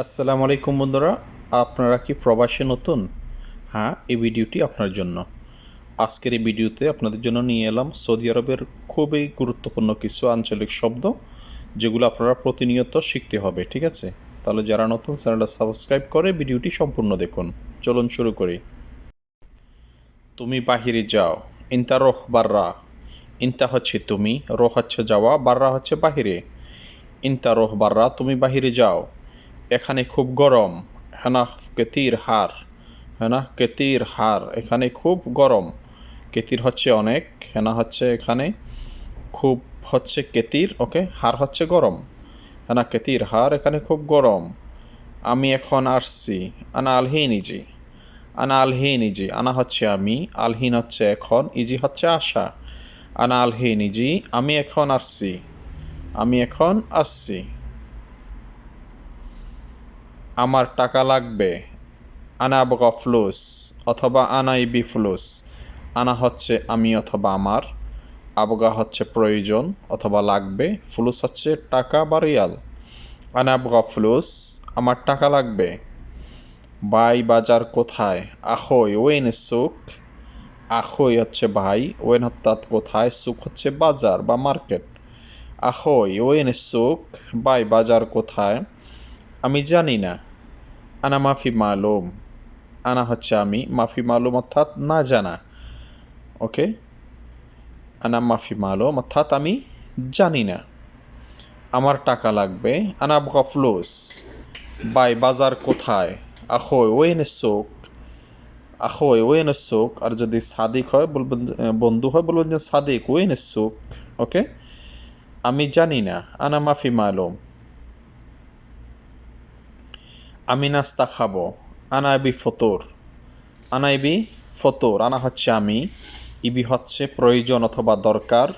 আসসালামু আলাইকুম বন্ধুরা, আপনারা কি প্রবাসে নতুন? হ্যাঁ এই ভিডিওটি আপনার জন্য। আজকের এই ভিডিওতে আপনাদের জন্য নিয়ে এলাম সৌদি আরবের খুবই গুরুত্বপূর্ণ কিছু আঞ্চলিক শব্দ, যেগুলো আপনারা প্রতিনিয়ত শিখতে হবে, ঠিক আছে? তাহলে যারা নতুন চ্যানেলটা সাবস্ক্রাইব করে ভিডিওটি সম্পূর্ণ দেখুন। চলুন শুরু করি। তুমি বাহিরে যাও। ইন্তা রোহ বাররা। ইন্তা হচ্ছে তুমি, রোহ হচ্ছে যাওয়া, বাররা হচ্ছে বাহিরে। ইন্তা রোহ বাররা, তুমি বাহিরে যাও। এখানে খুব গরম হেনা কেতির হার হেনা কেতির হার, এখানে খুব গরম। কেতির হচ্ছে অনেক হেনা হচ্ছে এখানে খুব হচ্ছে কেতির, ওকে? হার হচ্ছে গরম হেনা কেতির হার এখানে খুব গরম। আমি এখন আসছি, আনা আলহিন ইজি, আনা আলহিন ইজি, আনা হচ্ছে আমি, আলহিন হচ্ছে এখন, ইজি হচ্ছে আশা। আনা আলহিন ইজি, আমি এখন আসছি, আমি এখন আসছি। আমার টাকা লাগবে। আনা বগা ফ্লুস অথবা আনা ইবি ফ্লুস। আনা হচ্ছে আমি অথবা আমার। আবগা হচ্ছে প্রয়োজন অথবা লাগবে। ফ্লুস হচ্ছে টাকা বা রিয়াল। আনা বগা ফ্লুস, আমার টাকা লাগবে। বাই বাজার কোথায়? আখই ওয়েন সুক আখই হচ্ছে ভাই, ওয়েন অর্থাৎ কোথায়? সুক হচ্ছে বাজার বা মার্কেট। আখই ওয়েন সুক বাই বাজার কোথায়? আমি জানি না। আনা মাফি মালুম। আনা হচ্ছে আমি। মাফি মালুম অর্থাৎ না জানা। ওকে আনা মাফি মালুম অর্থাৎ আমি জানি না। আমার টাকা লাগবে। আনা গফলুস। বাই, বাজার কোথায়? আখোয়, ওয়েন সোক আখোয়, ওয়েন সোক আর যদি সাদিক হয়, বলবেন বন্ধু হয়, বলবেন যে সাদিক, ওয়েন সোক ওকে আমি জানি না। আনা মাফি মালুম। আমি নাস্তা খাব আনাইবি ফতর। আনাইবি ফতর, আনা হচ্ছে আমি। ইবি হচ্ছে প্রয়োজন অথবা দরকার,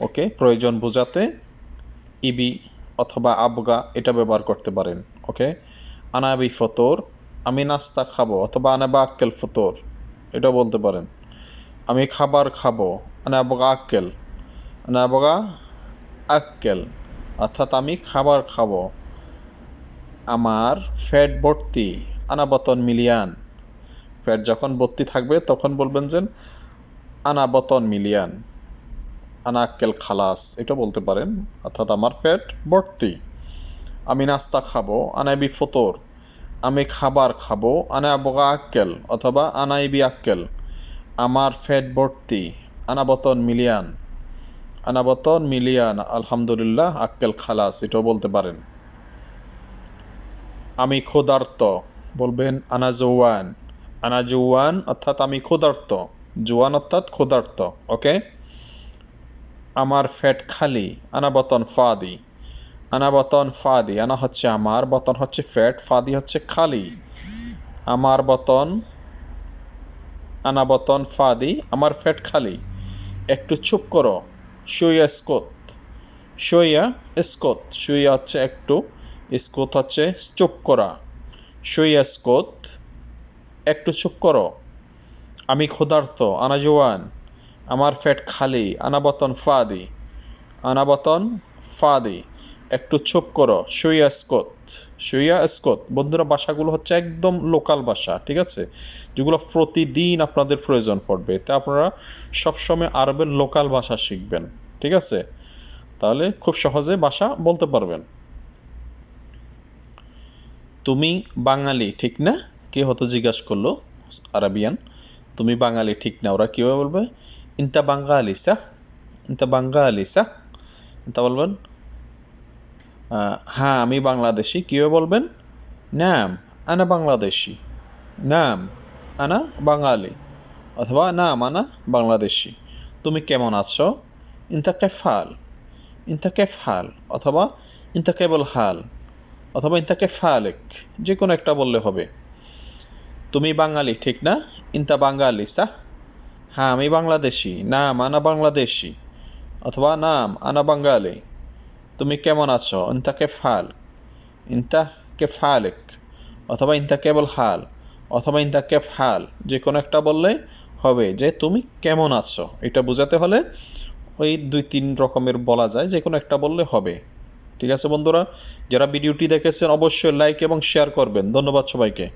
ওকে? প্রয়োজন বোঝাতে ইবি অথবা আবগা এটা ব্যবহার করতে পারেন, ওকে? আনাবি ফতর আমি নাস্তা খাব অথবা আনাবা আক্কেল ফতর, এটা বলতে পারেন। আমি খাবার খাব আনাবগা আক্কেল আনাবগা আক্কেল, অর্থাৎ আমি খাবার খাব। আমার ফ্যাট ভর্তি, আনাবতন মিলিয়ান। ফ্যাট যখন ভর্তি থাকবে, তখন বলবেন যে আনাবতন মিলিয়ান। আনাক্কেল খালাস, এটা বলতে পারেন, অর্থাৎ আমার ফ্যাট ভর্তি। আমি নাস্তা খাব আনাইবি ফতর। আমি খাবার খাব আনাবগা আক্কেল, অথবা আনাইবি আক্কেল। আমার ফ্যাট ভর্তি, আনাবতন মিলিয়ান। আনাবতন মিলিয়ান, আলহামদুলিল্লাহ, আক্কেল খালাস, এটাও বলতে পারেন। আমি ক্ষুধার্ত, বলবেন আনা জৌয়ান। আনা অর্থাৎ আমি ক্ষুধার্ত। জোয়ান অর্থাৎ ক্ষুধার্ত, ওকে? আমার ফ্যাট খালি, আনা বতন ফাদি। আনা বতন ফাদি, আনা হচ্ছে আমার, বতন হচ্ছে ফ্যাট, ফাদি হচ্ছে খালি। আমার বতন, আনা বতন ফাদি, আমার ফ্যাট খালি। একটু চুপ করো শুইয়া স্কোত শুইয়া স্কোত শুইয়া হচ্ছে একটু স্কোত হচ্ছে চুপ করা। শুইয়া স্কোত একটু চুপ করো। আমি ক্ষুধার্ত, আনা জোয়ান, আমার ফ্যাট খালি আনাবতন ফাদি আনাবতন ফাদি, একটু চুপ করো। শুইয়া স্কোত শুইয়া স্কোত বন্ধুরা ভাষাগুলো হচ্ছে একদম লোকাল ভাষা ঠিক আছে? যেগুলো প্রতিদিন আপনাদের প্রয়োজন পড়বে। তা আপনারা সবসময় আরবের লোকাল ভাষা শিখবেন, ঠিক আছে? তাহলে খুব সহজে ভাষা বলতে পারবেন। তুমি বাঙালি ঠিক না? কে হতো জিজ্ঞাসা করল আরাবিয়ান। তুমি বাঙালি ঠিক না? ওরা কীভাবে বলবে? ইনতা বাঙ্গালি সা, ইনতা বাঙ্গালি সা। তা বলবেন হ্যাঁ আমি বাংলাদেশি। কীভাবে বলবেন? নাম, আনা বাংলাদেশি। নাম, আনা বাঙালি। অথবা, নাম, আনা বাংলাদেশি। তুমি কেমন আছো? ইনতা কেফাল। ইনতা কেফাল। অথবা, ইনতা কেবল হাল। অথবা ইনতাকে ফালেক যে কোনো একটা বললে হবে। তুমি বাঙালি, ঠিক না? ইনতা বাঙালি সা হ্যাঁ আমি বাংলাদেশি। নাম আনা বাংলাদেশি। অথবা নাম আনা বাঙালি। তুমি কেমন আছো? ইনতাকে ফাল। ইনতা কে ফালেক। অথবা ইনতা কেবল হাল। অথবা ইনতা কেফ হাল যে কোনো একটা বললে হবে যে, তুমি কেমন আছো? এটা বোঝাতে হলে ওই দুই তিন রকমের বলা যায় যে কোনো একটা বললে হবে। ঠিক আছে বন্ধুরা? যারা ভিডিওটি দেখেছেন অবশ্যই লাইক এবং শেয়ার করবেন। ধন্যবাদ সবাইকে।